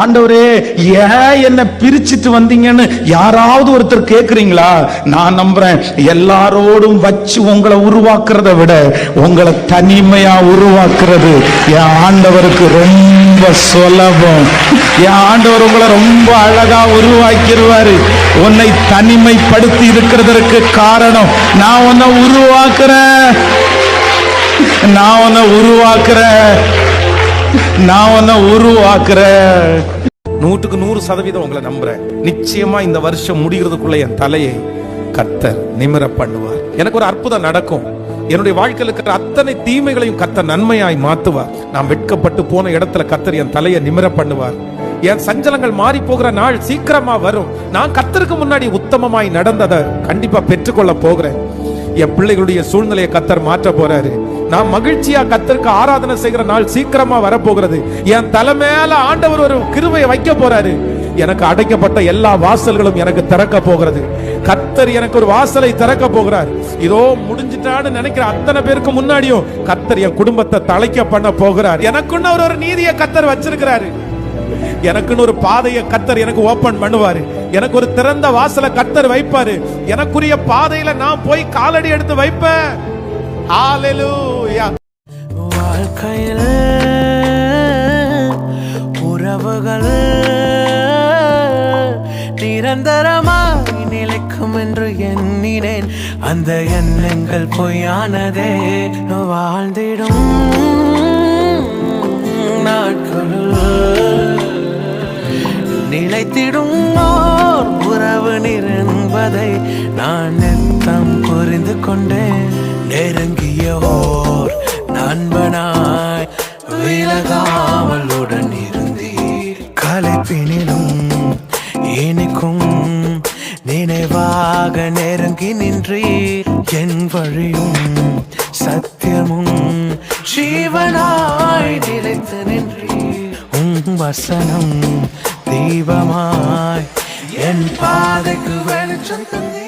ஆண்டவரே ஏன் என்ன பிரிச்சுட்டு வந்தீங்கன்னு யாராவது ஒருத்தர் கேட்குறீங்களா நான் நம்புறேன் எல்லாரோடும் வச்சு உங்களை உருவாக்குறத விட உங்களை தனிமையா உருவாக்குறது என் ஆண்டவருக்கு ரொம்ப சுலபம். என் ஆண்டவர் உங்களை ரொம்ப அழகா உருவாக்கிடுவாரு. உன்னை தனிமைப்படுத்தி இருக்கிறதற்கு காரணம் நான் உன்னை உருவாக்குறேன். நான் உன்னை உருவாக்குறேன். நான் உன்னை உருவாக்குறேன் நூற்றுக்கு நூறு சதவீதம் உங்களை நம்புறேன். நிச்சயமா இந்த வருஷம் முடிகிறதுக்குள்ள என் தலையை கத்தர் நிமிர பண்ணுவார். எனக்கு ஒரு அற்புதம் நடக்கும். என்னுடைய வாழ்க்கையில் இருக்கிற அத்தனை தீமைகளையும் கத்த நன்மையாய் மாத்துவார். நான் வெட்கப்பட்டு போன இடத்துல கத்தர் என் தலையை நிமிர பண்ணுவார். என் சஞ்சலங்கள் மாறி போகிற நாள் சீக்கிரமா வரும். நான் கத்தருக்கு முன்னாடி உத்தமமாய் நடந்ததை கண்டிப்பா பெற்றுக்கொள்ள போகிறேன். என் பிள்ளைகளுடைய சூழ்நிலையை கத்தர் மாற்ற போறாரு. நான் மகிழ்ச்சியா கத்தருக்கு ஆராதனை செய்கிற நாள் சீக்கிரமா வரப்போகிறது. என் தலை மேல ஆண்டவர் ஒரு கிருவையை வைக்க போறாரு. எனக்கு அடைக்கப்பட்ட எல்லா வாசல்களும் எனக்கு திறக்க போகிறது. கத்தர் எனக்கு ஒரு வாசலை திறக்க போகிறார். இதோ முடிஞ்சிட்டான்னு நினைக்கிற அத்தனை பேருக்கு முன்னாடியும் கத்தர் என் குடும்பத்தை தலைக்க பண்ண போகிறார். எனக்குன்னு அவர் ஒரு நீதியை கத்தர் வச்சிருக்கிறாரு. எனக்குன்னு ஒரு பாதையை கத்தர் எனக்கு ஓபன் பண்ணுவாரு. எனக்கு ஒரு திறந்த வாசலை கத்தர் வைப்பாரு. எனக்குரிய பாதையில நான் போய் காலடி எடுத்து வைப்பேன். ஹalleluya உறவுகள் நிரந்தரமாய் நிலைக்கும் என்று எண்ணினேன். அந்த எண்ணங்கள் பொய்யானதே வாழ்ந்திடும். நிலைத்திடும் ஓர் உறவு நிரம்பதை நான் நித்தம் புரிந்து கொண்டேன். நெருங்கிய ஓர் நண்பனாய் விலகாமல் உடன் இருந்தீர். கலைப்பினிலும் இனிக்கும் நினைவாக நெருங்கி நின்றீர். என் வழியும் சத்தியமும் ஜீவனாய் நிலைத்து நின்றீர். உம் வசனம் தீபமாய் என் பாதைக்கு வெளிச்சம் தந்தீர்